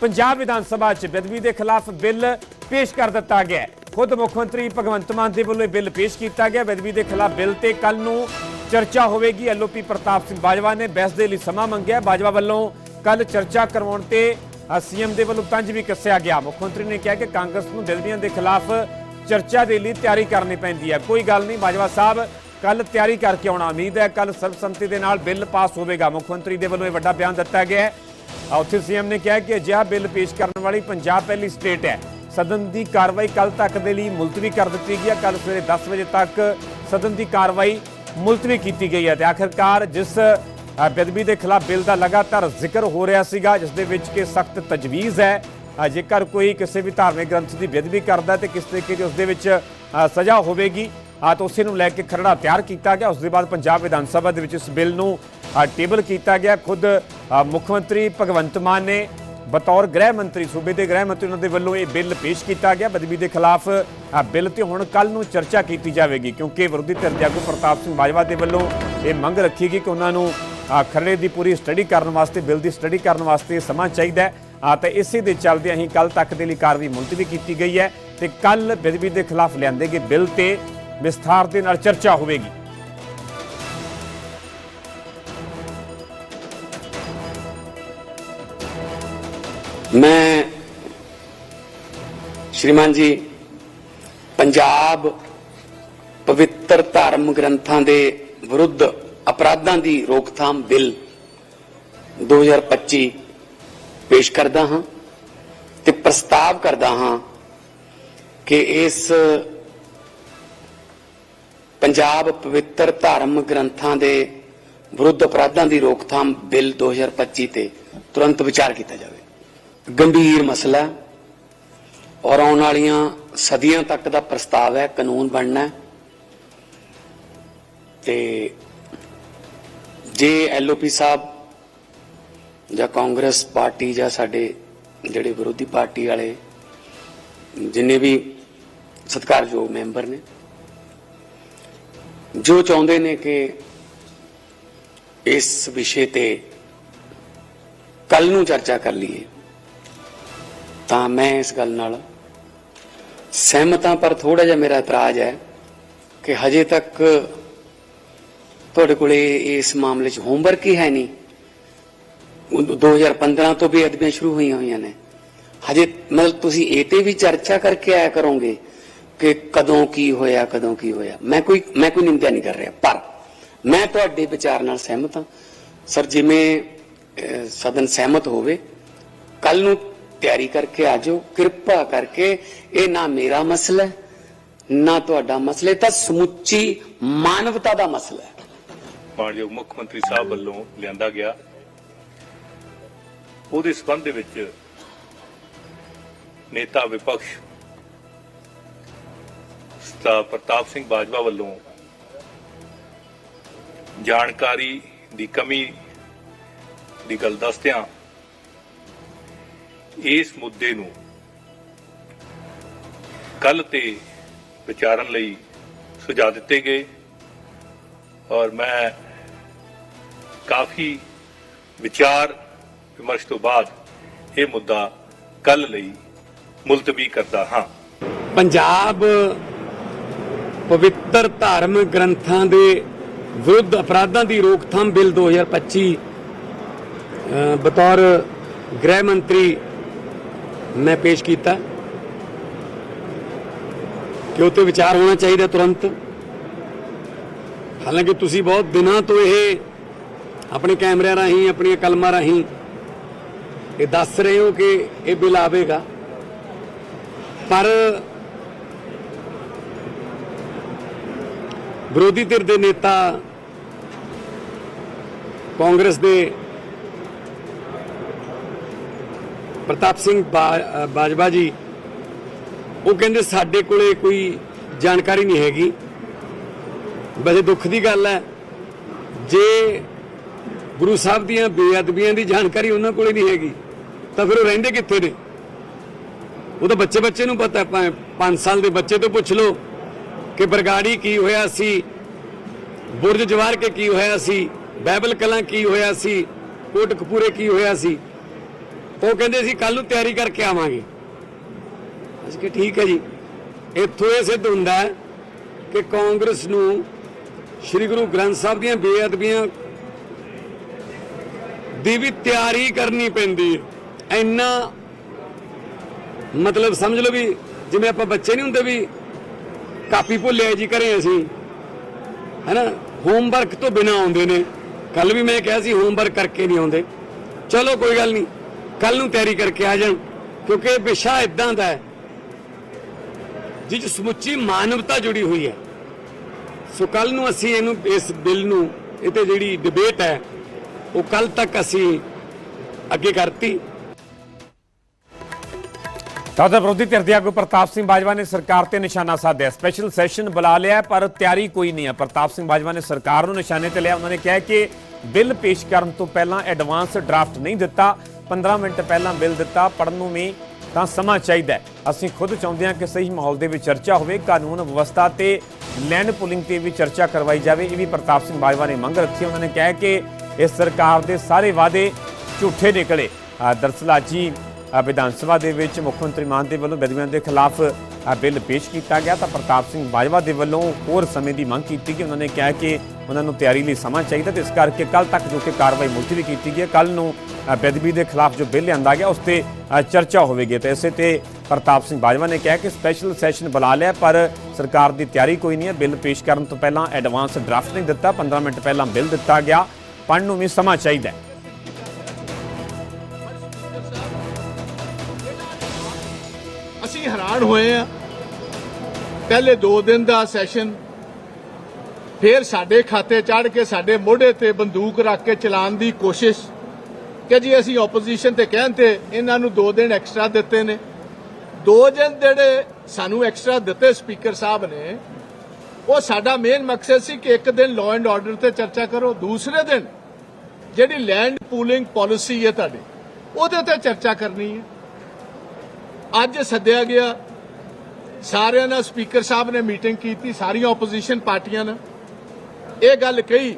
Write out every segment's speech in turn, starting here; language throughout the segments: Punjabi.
ਪੰਜਾਬ ਵਿਧਾਨ ਸਭਾ 'ਚ ਬੇਦਬੀ ਦੇ ਖਿਲਾਫ ਬਿੱਲ ਪੇਸ਼ ਕਰ ਦਿੱਤਾ ਗਿਆ ਖੁਦ ਮੁੱਖ ਮੰਤਰੀ ਭਗਵੰਤ ਮਾਨ ਦੇ ਵੱਲੋਂ ਇਹ ਬਿੱਲ ਪੇਸ਼ ਕੀਤਾ ਗਿਆ। ਬੇਦਬੀ ਦੇ ਖਿਲਾਫ ਬਿੱਲ ਤੇ ਕੱਲ ਨੂੰ ਚਰਚਾ ਹੋਵੇਗੀ। ਐਲਓਪੀ ਪ੍ਰਤਾਪ ਸਿੰਘ ਬਾਜਵਾ ਨੇ ਬਹਿਸ ਦੇ ਲਈ ਸਮਾਂ ਮੰਗਿਆ। ਬਾਜਵਾ ਵੱਲੋਂ ਕੱਲ ਚਰਚਾ ਕਰਵਾਉਣ ਤੇ ਸੀਐਮ ਦੇ ਵੱਲੋਂ ਤੰਜ ਵੀ ਕੱਸਿਆ ਗਿਆ। ਮੁੱਖ ਮੰਤਰੀ ਨੇ ਕਿਹਾ ਕਿ ਕਾਂਗਰਸ ਨੂੰ ਬੇਦਬੀਆਂ ਦੇ ਖਿਲਾਫ ਚਰਚਾ ਦੇ ਲਈ ਤਿਆਰੀ ਕਰਨੀ ਪੈਂਦੀ ਹੈ। ਕੋਈ ਗੱਲ ਨਹੀਂ, ਬਾਜਵਾ ਸਾਹਿਬ ਕੱਲ ਤਿਆਰੀ ਕਰਕੇ ਆਉਣਾ। ਉਮੀਦ ਹੈ ਕੱਲ ਸਰਬਸੰਮਤੀ ਦੇ ਨਾਲ ਬਿੱਲ ਪਾਸ ਹੋਵੇਗਾ। ਮੁੱਖ ਮੰਤਰੀ ਦੇ ਵੱਲੋਂ ਇਹ ਵੱਡਾ ਬਿਆਨ ਦਿੱਤਾ ਗਿਆ ਹੈ। ਉੱਥੇ ਸੀਐਮ ਨੇ ਕਿਹਾ ਕਿ ਅਜਿਹਾ ਬਿੱਲ ਪੇਸ਼ ਕਰਨ ਵਾਲੀ ਪੰਜਾਬ ਪਹਿਲੀ ਸਟੇਟ ਹੈ। ਸਦਨ ਦੀ ਕਾਰਵਾਈ ਕੱਲ ਤੱਕ ਦੇ ਲਈ ਮੁਲਤਵੀ ਕਰ ਦਿੱਤੀ ਗਈ ਹੈ। ਕੱਲ ਸਵੇਰੇ 10 ਵਜੇ ਤੱਕ ਸਦਨ ਦੀ ਕਾਰਵਾਈ ਮੁਲਤਵੀ ਕੀਤੀ ਗਈ ਹੈ ਤੇ ਆਖਿਰਕਾਰ ਜਿਸ ਅ, ਬੇਅਦਬੀ ਦੇ ਖਿਲਾਫ ਬਿੱਲ ਦਾ ਲਗਾਤਾਰ ਜ਼ਿਕਰ ਹੋ ਰਿਹਾ ਸੀਗਾ ਜਿਸ ਦੇ ਵਿੱਚ ਕਿ ਸਖਤ ਤਜਵੀਜ਼ ਹੈ। ਜੇਕਰ ਕੋਈ ਕਿਸੇ ਵੀ ਧਾਰਮਿਕ ਗ੍ਰੰਥ ਦੀ ਬੇਅਦਬੀ ਕਰਦਾ ਹੈ ਤੇ ਕਿਸ ਤਰੀਕੇ ਦੀ ਉਸ ਦੇ ਵਿੱਚ ਸਜ਼ਾ ਹੋਵੇਗੀ। ਆ ਤਾਂ ਉਸੇ ਨੂੰ ਲੈ ਕੇ ਖਰੜਾ ਤਿਆਰ ਕੀਤਾ ਗਿਆ। ਉਸ ਦੇ ਬਾਅਦ ਪੰਜਾਬ ਵਿਧਾਨ ਸਭਾ ਦੇ ਵਿੱਚ ਇਸ ਬਿੱਲ ਨੂੰ ਟੇਬਲ ਕੀਤਾ ਗਿਆ। ਖੁਦ ਮੁੱਖ ਮੰਤਰੀ ਭਗਵੰਤ ਮਾਨ ਨੇ ਬਤੌਰ ਗ੍ਰਹਿ ਮੰਤਰੀ, ਸੂਬੇ ਦੇ ਗ੍ਰਹਿ ਮੰਤਰੀ ਉਹਨਾਂ ਦੇ ਵੱਲੋਂ ਇਹ ਬਿੱਲ ਪੇਸ਼ ਕੀਤਾ ਗਿਆ। ਬਦਬੀ ਦੇ ਖਿਲਾਫ ਬਿੱਲ ਤੇ ਹੁਣ ਕੱਲ ਨੂੰ ਚਰਚਾ ਕੀਤੀ ਜਾਵੇਗੀ ਕਿਉਂਕਿ ਵਿਰੋਧੀ ਧਿਰ ਦੇ ਆਗੂ ਪ੍ਰਤਾਪ ਸਿੰਘ ਬਾਜਵਾ ਦੇ ਵੱਲੋਂ ਇਹ ਮੰਗ ਰੱਖੀ ਗਈ ਕਿ ਉਹਨਾਂ ਨੂੰ ਖਰੜੇ ਦੀ ਪੂਰੀ ਸਟੱਡੀ ਕਰਨ ਵਾਸਤੇ, ਬਿੱਲ ਦੀ ਸਟੱਡੀ ਕਰਨ ਵਾਸਤੇ ਸਮਾਂ ਚਾਹੀਦਾ ਹੈ। ਆ ਤਾਂ ਇਸੇ ਦੇ ਚੱਲਦੇ ਅਸੀਂ ਕੱਲ ਤੱਕ ਦੇ ਲਈ ਕਾਰਵਾਈ ਮੁਲਤਵੀ ਕੀਤੀ ਗਈ ਹੈ ਤੇ ਕੱਲ ਬਦਬੀ ਦੇ ਖਿਲਾਫ ਲਿਆਂਦੇ ਗਏ ਬਿੱਲ ਤੇ ਵਿਸਥਾਰ ਦੇ ਨਾਲ ਚਰਚਾ ਹੋਵੇਗੀ। ਮੈਂ ਸ਼੍ਰੀਮਾਨ ਜੀ, ਪੰਜਾਬ ਪਵਿੱਤਰ ਧਾਰਮ ਗ੍ਰੰਥਾਂ ਦੇ ਵਿਰੁੱਧ ਅਪਰਾਧਾਂ ਦੀ ਰੋਕਥਾਮ ਬਿੱਲ 2025 ਪੇਸ਼ ਕਰਦਾ ਹਾਂ ਤੇ ਪ੍ਰਸਤਾਵ ਕਰਦਾ ਹਾਂ ਕਿ ਇਸ ਪੰਜਾਬ ਪਵਿੱਤਰ ਧਰਮ ਗ੍ਰੰਥਾਂ ਦੇ ਵਿਰੁੱਧ ਅਪਰਾਧਾਂ ਦੀ ਰੋਕਥਾਮ ਬਿੱਲ 2025 ਤੇ ਤੁਰੰਤ ਵਿਚਾਰ ਕੀਤਾ ਜਾਵੇ। ਗੰਭੀਰ ਮਸਲਾ ਔਰ ਆਉਣ ਵਾਲੀਆਂ ਸਦੀਆਂ ਤੱਕ ਦਾ ਪ੍ਰਸਤਾਵ ਹੈ, ਕਾਨੂੰਨ ਬਣਨਾ ਹੈ। ਤੇ ਜੇ ਐਲਓਪੀ ਸਾਹਿਬ ਜਾਂ ਕਾਂਗਰਸ ਪਾਰਟੀ ਜਾਂ ਸਾਡੇ ਜਿਹੜੇ ਵਿਰੋਧੀ ਪਾਰਟੀ ਵਾਲੇ ਜਿੰਨੇ ਵੀ ਸਤਿਕਾਰਯੋਗ ਮੈਂਬਰ ਨੇ ਜੋ ਚਾਹੁੰਦੇ ਨੇ ਕਿ ਇਸ ਵਿਸ਼ੇ ਤੇ ਕੱਲ ਨੂੰ ਚਰਚਾ ਕਰ ਲਈਏ, ਤਾਂ ਮੈਂ ਇਸ ਗੱਲ ਨਾਲ ਸਹਿਮਤ ਹਾਂ ਪਰ ਥੋੜਾ ਜਿਹਾ ਮੇਰਾ ਇਤਰਾਜ਼ ਹੈ ਕਿ ਹਜੇ ਤੱਕ ਤੁਹਾਡੇ ਕੋਲੇ ਇਸ ਮਾਮਲੇ 'ਚ ਹੋਮਵਰਕ ਹੀ ਹੈ ਨਹੀਂ। ਉਹ 2015 ਤੋਂ ਵੀ ਅਦਬੀਆਂ ਸ਼ੁਰੂ ਹੋਈਆਂ ਹੋਈਆਂ ਨੇ। ਹਜੇ ਮਤਲਬ ਤੁਸੀਂ ਇਹ ਤੇ ਵੀ ਚਰਚਾ ਕਰਕੇ ਆਇਆ ਕਰੋਗੇ ਕਿ ਕਦੋਂ ਕੀ ਹੋਇਆ, ਕਦੋਂ ਕੀ ਹੋਇਆ। ਮੈਂ ਕੋਈ ਮੈਂ ਕੋਈ ਨਿੰਦਿਆ ਨਹੀਂ ਕਰ ਰਿਹਾ, ਪਰ ਮੈਂ ਤੁਹਾਡੇ ਵਿਚਾਰ ਨਾਲ ਸਹਿਮਤ ਹਾਂ। ਸਰ, ਜਿਵੇਂ ਸਦਨ ਸਹਿਮਤ ਹੋਵੇ, ਕੱਲ ਨੂੰ ਤਿਆਰੀ ਕਰਕੇ ਆਜੋ ਕਿਰਪਾ ਕਰਕੇ ਇਹ ਨਾ ਮੇਰਾ ਮਸਲਾ ਹੈ, ਨਾ ਤੁਹਾਡਾ ਮਸਲਾ ਤਾਂ ਸਮੁੱਚੀ ਮਾਨਵਤਾ ਦਾ ਮਸਲਾ ਹੈ। ਮਾਨਯੋਗ ਮੁੱਖ ਮੰਤਰੀ ਸਾਹਿਬ ਵੱਲੋਂ ਲਿਆਂਦਾ ਗਿਆ। ਉਹਦੇ ਸਬੰਧ ਦੇ ਵਿੱਚ ਨੇਤਾ ਵਿਪਕਸ਼ ਪ੍ਰਤਾਪ ਸਿੰਘ ਬਾਜਵਾ ਵੱਲੋਂ ਜਾਣਕਾਰੀ ਦੀ ਕਮੀ ਦੀ ਗੱਲ ਦੱਸਦਿਆਂ ਇਸ ਮੁੱਦੇ ਨੂੰ ਕੱਲ ਤੇ ਵਿਚਾਰਨ ਲਈ ਸੁਝਾਅ ਦਿੱਤੇ ਗਏ ਔਰ ਮੈਂ ਕਾਫੀ ਵਿਚਾਰ ਵਿਮਰਸ਼ ਤੋਂ ਬਾਅਦ ਇਹ ਮੁੱਦਾ ਕੱਲ ਲਈ ਮੁਲਤਵੀ ਕਰਦਾ ਹਾਂ। ਪੰਜਾਬ ਪਵਿੱਤਰ ਧਾਰਮਿਕ ਗ੍ਰੰਥਾਂ ਦੇ ਵਿਰੁੱਧ ਅਪਰਾਧਾਂ ਦੀ ਰੋਕਥਾਮ ਬਿੱਲ 2025 ਅ, ਬਤੌਰ ਗ੍ਰਹਿ ਮੰਤਰੀ ਮੈਂ ਪੇਸ਼ ਕੀਤਾ। ਕਿ ਉਹ ਵਿਚਾਰ ਹੋਣਾ ਚਾਹੀਦਾ ਤੁਰੰਤ। ਹਾਲਾਂਕਿ ਤੁਸੀਂ ਬਹੁਤ ਦਿਨਾਂ ਤੋਂ ਇਹ ਆਪਣੇ ਕੈਮਰਿਆਂ ਰਾਹੀਂ ਆਪਣੀਆਂ ਕਲਮਾਂ ਰਾਹੀਂ ਇਹ ਦੱਸ ਰਹੇ ਹੋ ਕਿ ਇਹ ਬਿੱਲ ਆਵੇਗਾ। ਪਰ ਵਿਰੋਧੀ ਧਿਰ ਦੇ ਨੇਤਾ ਕਾਂਗਰਸ ਦੇ ਪ੍ਰਤਾਪ ਸਿੰਘ ਬਾਜਵਾ ਜੀ, ਉਹ ਕਹਿੰਦੇ ਸਾਡੇ ਕੋਲੇ ਕੋਈ ਜਾਣਕਾਰੀ ਨਹੀਂ ਹੈਗੀ। ਵੈਸੇ ਦੁੱਖ ਦੀ ਗੱਲ ਹੈ, ਜੇ ਗੁਰੂ ਸਾਹਿਬ ਦੀਆਂ ਬੇਅਦਬੀਆਂ ਦੀ ਜਾਣਕਾਰੀ ਉਹਨਾਂ ਕੋਲੇ ਨਹੀਂ ਹੈਗੀ, ਤਾਂ ਫਿਰ ਉਹ ਰਹਿੰਦੇ ਕਿੱਥੇ ਨੇ? ਉਹ ਤਾਂ ਬੱਚੇ ਬੱਚੇ ਨੂੰ ਪਤਾ 5 ਸਾਲ ਦੇ ਬੱਚੇ ਤੋਂ ਪੁੱਛ ਲਓ। ਕਿ ਬਰਗਾੜੀ ਕੀ ਹੋਇਆ ਸੀ? ਬੁਰਜ ਜਵਾਰ ਕੇ ਕੀ ਹੋਇਆ ਸੀ? ਬਾਈਬਲ ਕਲਾਂ ਕੀ ਹੋਇਆ ਸੀ? ਕੋਟ ਕਪੂਰੇ ਕੀ ਹੋਇਆ ਸੀ? ਉਹ ਕਹਿੰਦੇ ਸੀ ਕੱਲ ਨੂੰ ਤਿਆਰੀ ਕਰਕੇ ਆਵਾਂਗੇ। ਅਸੀਂ ਕਿ ਠੀਕ ਹੈ ਜੀ। ਇੱਥੋਂ ਇਹ ਸਿੱਧ ਹੁੰਦਾ ਹੈ ਕਿ ਕਾਂਗਰਸ ਨੂੰ ਸ੍ਰੀ ਗੁਰੂ ਗ੍ਰੰਥ ਸਾਹਿਬ ਦੀਆਂ ਬੇਅਦਬੀਆਂ ਦੀ ਵੀ ਤਿਆਰੀ ਕਰਨੀ ਪੈਂਦੀ ਹੈ। ਇੰਨਾ ਮਤਲਬ ਸਮਝ ਲਓ ਵੀ ਜਿਵੇਂ ਆਪਾਂ ਬੱਚੇ ਨਹੀਂ ਹੁੰਦੇ ਵੀ ਕਾਪੀ ਭੁੱਲਿਆ ਜੀ ਘਰੇ ਅਸੀਂ। ਹੈਨਾ? ਹੋਮਵਰਕ ਤੋਂ ਬਿਨਾ ਆਉਂਦੇ ਨੇ। ਕੱਲ ਵੀ ਮੈਂ ਕਿਹਾ ਸੀ ਹੋਮਵਰਕ ਕਰਕੇ ਨਹੀਂ ਆਉਂਦੇ। ਚਲੋ ਕੋਈ ਗੱਲ ਨਹੀਂ। ਕੱਲ ਨੂੰ ਤਿਆਰੀ ਕਰਕੇ ਆ ਜਾਣ। ਕਿਉਂਕਿ ਇਹ ਵਿਸ਼ਾ ਇਦਾਂ ਦਾ ਹੈ ਜਿਸ 'ਚ ਸਮੁੱਚੀ ਮਾਨਵਤਾ ਜੁੜੀ ਹੋਈ ਹੈ। ਸੋ ਕੱਲ ਨੂੰ ਅਸੀਂ ਇਹਨੂੰ, ਇਸ ਬਿੱਲ ਨੂੰ, ਇਹ ਤੇ ਜਿਹੜੀ ਡਿਬੇਟ ਹੈ, ਉਹ ਕੱਲ ਤੱਕ ਅਸੀਂ ਅੱਗੇ ਕਰਤੀ। ਤਾਂ ਵਿਰੋਧੀ ਧਿਰ ਦੇ ਆਗੂ ਪ੍ਰਤਾਪ ਸਿੰਘ ਬਾਜਵਾ ਨੇ ਸਰਕਾਰ ਤੇ ਨਿਸ਼ਾਨਾ ਸਾਧਿਆ। ਸਪੈਸ਼ਲ ਸੈਸ਼ਨ ਬੁਲਾ ਲਿਆ ਪਰ ਤਿਆਰੀ ਕੋਈ ਨਹੀਂ ਹੈ। ਪ੍ਰਤਾਪ ਸਿੰਘ ਬਾਜਵਾ ਨੇ ਸਰਕਾਰ ਨੂੰ ਨਿਸ਼ਾਨੇ ਤੇ ਲਿਆ। ਉਹਨਾਂ ਨੇ ਕਿਹਾ ਕਿ ਬਿੱਲ ਪੇਸ਼ ਕਰਨ ਤੋਂ ਪਹਿਲਾਂ ਐਡਵਾਂਸ ਡਰਾਫਟ ਨਹੀਂ ਦਿੱਤਾ। 15 ਮਿੰਟ ਪਹਿਲਾਂ ਬਿੱਲ ਦਿੱਤਾ। ਪੜਨ ਨੂੰ ਵੀ ਤਾਂ ਸਮਾਂ ਚਾਹੀਦਾ ਹੈ। ਅਸੀਂ ਖੁਦ ਚਾਹੁੰਦੇ ਹਾਂ ਕਿ ਸਹੀ ਮਾਹੌਲ ਦੇ ਵਿੱਚ ਚਰਚਾ ਹੋਵੇ। ਕਾਨੂੰਨ ਵਿਵਸਥਾ ਤੇ ਲੈਂਡ ਪੁਲਿੰਗ ਤੇ ਵੀ ਚਰਚਾ ਕਰਵਾਈ ਜਾਵੇ। ਇਹ ਵੀ ਪ੍ਰਤਾਪ ਸਿੰਘ ਬਾਜਵਾ ਨੇ ਮੰਗ ਰੱਖੀ ਉਹਨਾਂ ਨੇ ਕਿਹਾ ਕਿ ਇਸ ਸਰਕਾਰ ਦੇ ਸਾਰੇ ਵਾਅਦੇ ਝੂਠੇ ਨਿਕਲੇ। ਅ, ਦਰਅਸਲ ਅੱਜ ਹੀ ਵਿਧਾਨ ਸਭਾ ਦੇ ਵਿੱਚ ਮੁੱਖ ਮੰਤਰੀ ਮਾਨ ਦੇ ਵੱਲੋਂ ਬੇਦਬੀਆਂ ਦੇ ਖਿਲਾਫ ਬਿੱਲ ਪੇਸ਼ ਕੀਤਾ ਗਿਆ। ਤਾਂ ਪ੍ਰਤਾਪ ਸਿੰਘ ਬਾਜਵਾ ਦੇ ਵੱਲੋਂ ਹੋਰ ਸਮੇਂ ਦੀ ਮੰਗ ਕੀਤੀ ਗਈ। ਉਹਨਾਂ ਨੇ ਕਿਹਾ ਕਿ ਉਹਨਾਂ ਨੂੰ ਤਿਆਰੀ ਲਈ ਸਮਾਂ ਚਾਹੀਦਾ ਤੇ ਇਸ ਕਰਕੇ ਕੱਲ ਤੱਕ ਜੋ ਕਿ ਕਾਰਵਾਈ ਮੁਲਤਵੀ ਕੀਤੀ ਗਈ ਹੈ। ਕੱਲ ਨੂੰ ਅ, ਦੇ ਖਿਲਾਫ ਜੋ ਬਿੱਲ ਲਿਆਂਦਾ ਗਿਆ ਉਸ ਤੇ ਚਰਚਾ ਹੋਵੇਗੀ। ਤੇ ਇਸੇ ਤੇ ਪ੍ਰਤਾਪ ਸਿੰਘ ਬਾਜਵਾ ਨੇ ਕਿਹਾ ਕਿ ਸਪੈਸ਼ਲ ਸੈਸ਼ਨ ਬੁਲਾ ਲਿਆ ਪਰ ਸਰਕਾਰ ਦੀ ਤਿਆਰੀ ਕੋਈ ਨਹੀਂ ਹੈ। ਬਿੱਲ ਪੇਸ਼ ਕਰਨ ਤੋਂ ਪਹਿਲਾਂ ਐਡਵਾਂਸ ਡਰਾਫਟ ਨਹੀਂ ਦਿੱਤਾ। 15 ਮਿੰਟ ਪਹਿਲਾਂ ਬਿੱਲ ਦਿੱਤਾ ਗਿਆ। ਪੜ੍ਹਨ ਨੂੰ ਵੀ ਸਮਾਂ ਚਾਹੀਦਾ ਹੈ। ਅਸੀਂ ਹੈਰਾਨ ਹੋਏ ਆ। ਪਹਿਲੇ 2 ਦਿਨ ਦਾ ਸੈਸ਼ਨ, ਫਿਰ ਸਾਡੇ ਖਾਤੇ ਚੜ ਕੇ ਸਾਡੇ ਮੋਢੇ ਤੇ ਬੰਦੂਕ ਰੱਖ ਕੇ ਚਲਾਉਣ ਦੀ ਕੋਸ਼ਿਸ਼ ਕਿ ਜੀ ਅਸੀਂ ਆਪੋਜੀਸ਼ਨ ਤੇ ਕਹਿਣ 'ਤੇ ਇਹਨਾਂ ਨੂੰ 2 ਦਿਨ ਐਕਸਟਰਾ ਦਿੱਤੇ ਨੇ। 2 ਦਿਨ ਜਿਹੜੇ ਸਾਨੂੰ ਐਕਸਟਰਾ ਦਿੱਤੇ ਸਪੀਕਰ ਸਾਹਿਬ ਨੇ, ਉਹ ਸਾਡਾ ਮੇਨ ਮਕਸਦ ਸੀ ਕਿ ਇੱਕ ਦਿਨ ਲਾਅ ਐਂਡ ਆਰਡਰ ਤੇ ਚਰਚਾ ਕਰੋ, ਦੂਸਰੇ ਦਿਨ ਜਿਹੜੀ ਲੈਂਡ ਪੂਲਿੰਗ ਪਾਲਿਸੀ ਹੈ ਤੁਹਾਡੀ, ਉਹਦੇ ਤੇ ਚਰਚਾ ਕਰਨੀ ਹੈ। ਅੱਜ ਸੱਦਿਆ ਗਿਆ। ਸਾਰਿਆਂ ਨਾਲ ਸਪੀਕਰ ਸਾਹਿਬ ਨੇ ਮੀਟਿੰਗ ਕੀਤੀ, ਸਾਰੀਆਂ ਆਪੋਜੀਸ਼ਨ ਪਾਰਟੀਆਂ ਨਾਲ। ਇਹ ਗੱਲ ਕਹੀ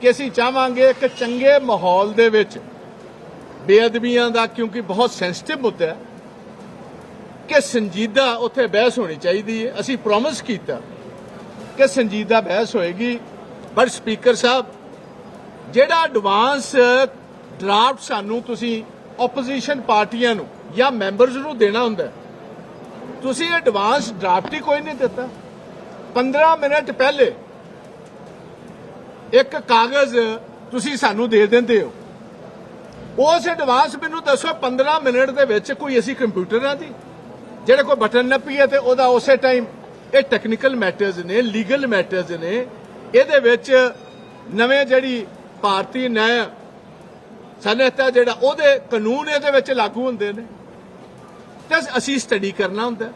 ਕਿ ਅਸੀਂ ਚਾਹਾਂਗੇ ਇੱਕ ਚੰਗੇ ਮਾਹੌਲ ਦੇ ਵਿੱਚ ਬੇਅਦਬੀਆਂ ਦਾ, ਕਿਉਂਕਿ ਬਹੁਤ ਸੈਂਸਿਟਿਵ ਮੁੱਦਾ ਹੈ, ਕਿ ਸੰਜੀਦਾ ਉੱਥੇ ਬਹਿਸ ਹੋਣੀ ਚਾਹੀਦੀ ਹੈ। ਅਸੀਂ ਪ੍ਰੋਮਿਸ ਕੀਤਾ ਕਿ ਸੰਜੀਦਾ ਬਹਿਸ ਹੋਏਗੀ ਪਰ ਸਪੀਕਰ ਸਾਹਿਬ, ਜਿਹੜਾ ਐਡਵਾਂਸ ਡਰਾਫਟ ਸਾਨੂੰ ਤੁਸੀਂ ਆਪੋਜੀਸ਼ਨ ਪਾਰਟੀਆਂ ਨੂੰ ਜਾਂ ਮੈਂਬਰਸ ਨੂੰ ਦੇਣਾ ਹੁੰਦਾ ਤੁਸੀਂ ਐਡਵਾਂਸ ਡਰਾਫਟ ਹੀ ਕੋਈ ਨਹੀਂ ਦਿੱਤਾ। 15 ਮਿੰਟ ਪਹਿਲੇ ਇੱਕ ਕਾਗਜ਼ ਤੁਸੀਂ ਸਾਨੂੰ ਦੇ ਦਿੰਦੇ ਹੋ। ਉਸ ਐਡਵਾਂਸ ਮੈਨੂੰ ਦੱਸੋ 15 ਮਿੰਟ ਦੇ ਵਿੱਚ ਕੋਈ ਅਸੀਂ ਕੰਪਿਊਟਰਾਂ ਦੀ, ਜਿਹੜੇ ਕੋਈ ਬਟਨ ਨੱਪੀਏ ਤੇ ਉਹਦਾ ਉਸੇ ਟਾਈਮ ਇਹ ਟੈਕਨੀਕਲ ਮੈਟਰਸ ਨੇ ਲੀਗਲ ਮੈਟਰਸ ਨੇ। ਇਹਦੇ ਵਿੱਚ ਨਵੇਂ ਜਿਹੜੀ ਭਾਰਤੀ ਨਿਆਂ ਸਨਅਤ ਜਿਹੜਾ ਉਹਦੇ ਕਾਨੂੰਨ ਇਹਦੇ ਵਿੱਚ ਲਾਗੂ ਹੁੰਦੇ ਨੇ। ਤੇ ਅਸੀਂ ਸਟੱਡੀ ਕਰਨਾ ਹੁੰਦਾ।